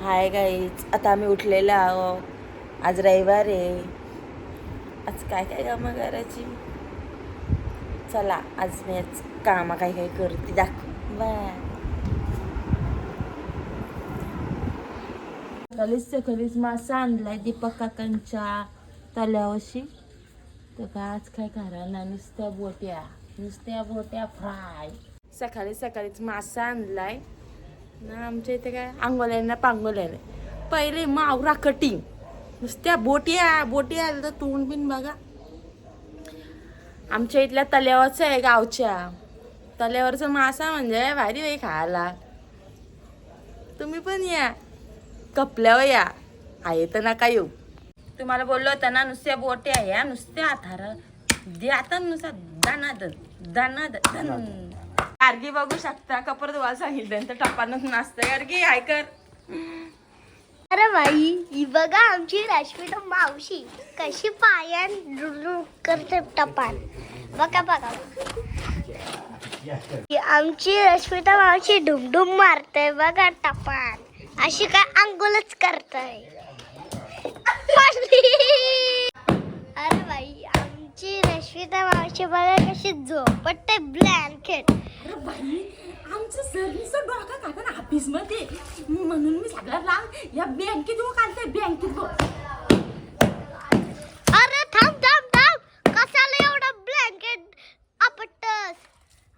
हाय गाईच आता आम्ही उठलेलो आहो आज रविवार आहे. आज काय काय कामं करायची? चला आज मी आज कामं काय काय करते दाखव. बाय सकाळीच सकाळीच मासा आणलाय दीपक काकांच्या तल्यावशी तर का आज काय करायला नुसत्या बोट्या नुसत्या बोट्या फ्राय. सकाळी सकाळीच मासा आणलाय. ना आमच्या इथे काय आंगोल्याने पांगोल्या पहिले मावरा कटिंग नुसत्या बोटिया बोटी आल्या तर तोंड बिन बघा. आमच्या इथल्या तल्यावरचं आहे गावच्या. तल्यावरचं मासा म्हणजे भारी बाई खायला. तुम्ही पण या. कपल्यावर या. आहे तर नका येऊ. तुम्हाला बोललो होतं ना नुसत्या बोट्या या नुसत्या आधार द्या आता नुसता दानाद दानाद गार्गी बघू शकता. कपर धुवायला सांगितलं तर टपानच नाचतंय. गार्गी हाय कर. अरे बाई ही बघा आमची रश्मिता मावशी. कशी पायान रुरू करते टपान बघा बघा. ही आमची रश्मिता मावशी डुमडुम मारते बघा टपान अशी काय अंगोलच करतय. अरे बाई आमची रश्मिता मावशी बघा कशी झोपटते ब्लँकेट आमचं सर्विसचं डोका काका ऑफिसमध्ये. म्हणून मी सगळ्यात लांब या बँकेत व काढते बँकेत व अरे थांब थांब थांब. कशाला एवढं ब्लँकेट आपटतस?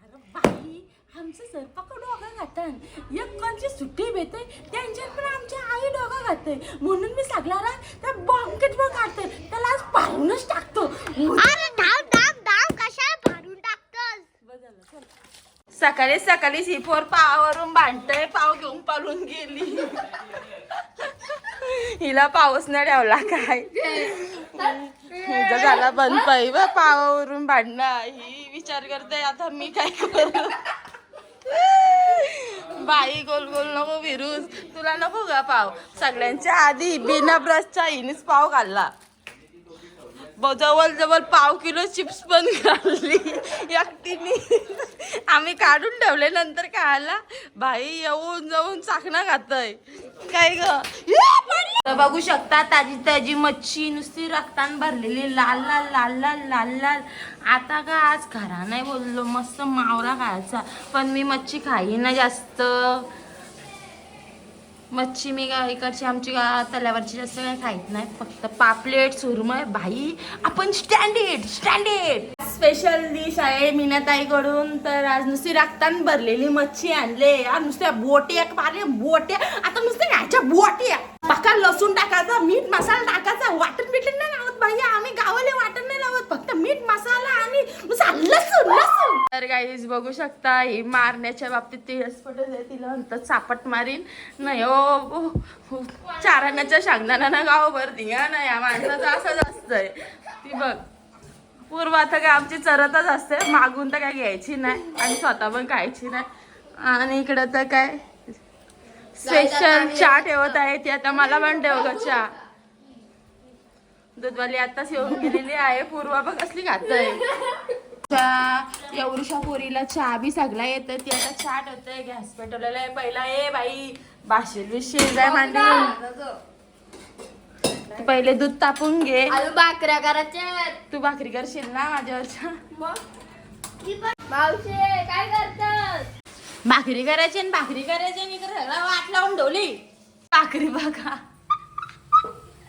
अरे बाई आमचं सरपाक डोका घातन एक कोणची सुट्टी भेटते त्यांच्यात पण आमची आई डोका घालते म्हणून मी सगळ्याला त्या बँकेत व काढते. त्याला आज पाहूनच टाकतो अरे धाव धाव धाव कशाला भरून टाकतोस सकाळी सकाळी ही पोर पावावरून भांडतय पाव घेऊन पळून गेली. हिला पाऊस न ठेवला काय? हिचा झाला बंद पाहिजे व पावावरून भांडणं. ही विचार करते आता मी काय करू? बाई गोल गोल नको विरूस तुला नको का पाव. सगळ्यांच्या आधी बिना ब्रशचा हिनेच पाव घालला. जवळ जवळ पाव किलो चिप्स पण खाल्ली. एकटीने. आम्ही काढून ठेवले नंतर खायला. भाई येऊन जाऊन चाकणं खातय. काय ग? बघू शकता ताजी ताजी मच्छी नुसती रक्तान भरलेली लाल लाल लाल लाल लाल लाल. आता का आज खरा नाही बोललो मस्त मावरा खायचा. पण मी मच्छी खाई ना जास्त. मच्छी मी का इकडची आमची का तल्यावरची जास्त काही खायत नाही. फक्त पापलेट सुरमय भाई. आपण स्टँडर्ड स्टँडर्ड स्पेशल डिश आहे मीनाताईकडून. तर आज नुसती रक्तान भरलेली मच्छी आणले. आज नुसत्या बोट्या पाले बोट्या. आता नुसत्या घ्यायच्या बोट्या. पका लसूण टाकायचा मीठ मसाला टाकायचा. वाटण बिटण नाही लावत भाई आम्ही गावाले वाटण नाही लावत. फक्त मीठ मसाला आणि नुसता लसूण लसूण तर गाईज बघू शकता ही मारण्याच्या बाबतीत ती आहे तिला म्हणतात चापट मारीन. नाही ओ हो, हो. हो. गाव भर गावभर धिंगा ना या माणसाचं असंच असतंय. ती बघ. पूर्व आता काय आमची चरतच असते मागून तर काय घ्यायची नाही आणि स्वतः पण खायची नाही. आणि इकडं तर काय? स्पेशल चहा ठेवत आहे ती आता मला पण ठेव ग चहा. दूधवाली आताच येऊन गेलेली आहे पूर्वा बघ कसली खात आहे एवढ्याशा पोरीला चहा बी सगळा येतं ती आता चहा ठेवते गॅस पेटवलेला आहे. पहिला ए बाई बाशील बिशील जाय पहिले दूध तापून घे. भाकऱ्या करायच्या तू भाकरी करशील ना माझ्यावरच्या? मावशी काय करतात भाकरी करायची आणि भाकरी करायची आणि वाट लावून ठेवली. भाकरी बघा.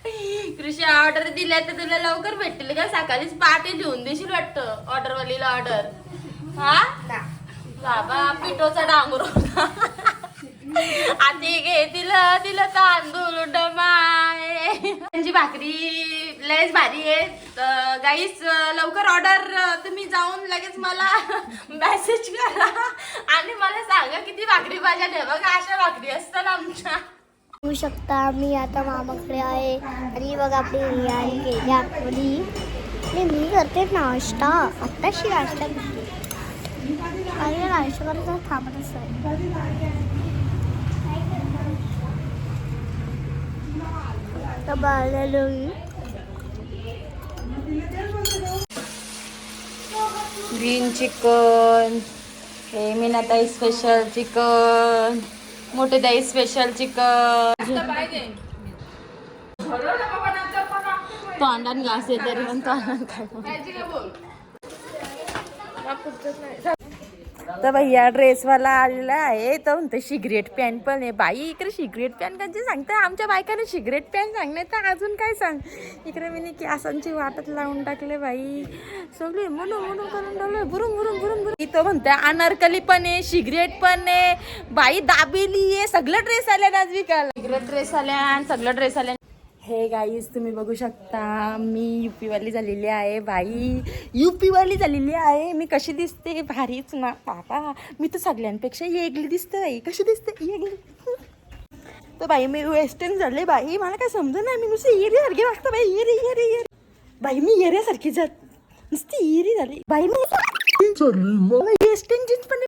कृषी ऑर्डर दिल्या तर तुला लवकर भेटतील का? सकाळीच पहाटे लिहून देशील वाटतं ऑर्डर वालीला ऑर्डर. हा? बाबा पिठोचा डांगर आधी घे तिला तिला तांदूळ डमाय त्यांची भाकरी लयच भारी आहे. गाईस लवकर ऑर्डर तुम्ही जाऊन लगेच मला मेसेज करा. आणि मला सांगा किती भाकरी भाज्या ठेवा बघा अशा भाकरी असतात आमच्या. बघू शकता. मी आता मामाकडे आहे. आणि बघ आपली रियाने केली आपली आणि मी करते नाश्ता. आत्ताशी नाश्ता करते. आणि नाश्ता करायचा थांबत असतं तर बाळाला ग्रीन चिकन. हे मीनाताई स्पेशल चिकन. मोठे दही स्पेशल चिकन. तोंडान घास येते तरी पण तोंडान काय तर भैया ड्रेसवाला आलेला आहे. तर म्हणते सिगरेट पॅन पण आहे. बाई इकडे सिगरेट पॅन त्यांची सांगते? आमच्या बायकाने सिगरेट पॅन सांगणे तर अजून काय सांग? इकडे मी की आसांची वाटत लावून टाकले बाई. सगळे म्हणू म्हणू करून ठेवले बुरुम बुरुम बुरुम बुरुम इथं म्हणते अनारकली पण आहे सिगरेट पण आहे. बाई दाबेली आहे. सगळं ड्रेस आल्या आज विकायला. सिगरेट ड्रेस आल्या आणि सगळं ड्रेस आल्या. हे गाईज तुम्ही बघू शकता मी युपी वाली झालेली आहे बाई. युपी वाली झालेली आहे. मी कशी दिसते? भारीच ना. बाबा मी तर सगळ्यांपेक्षा येगली दिसते बाई. कशी दिसते? येगली तर बाई मी वेस्टर्न झाले बाई. मला काय समजा नाही. मी नुसती एरियासारखी वागतं बाई. येरी येरी येरी. बाई मी एरियासारखी जात. नुसती एरी झाली. बाई मी वेस्टर्न जीन्स पण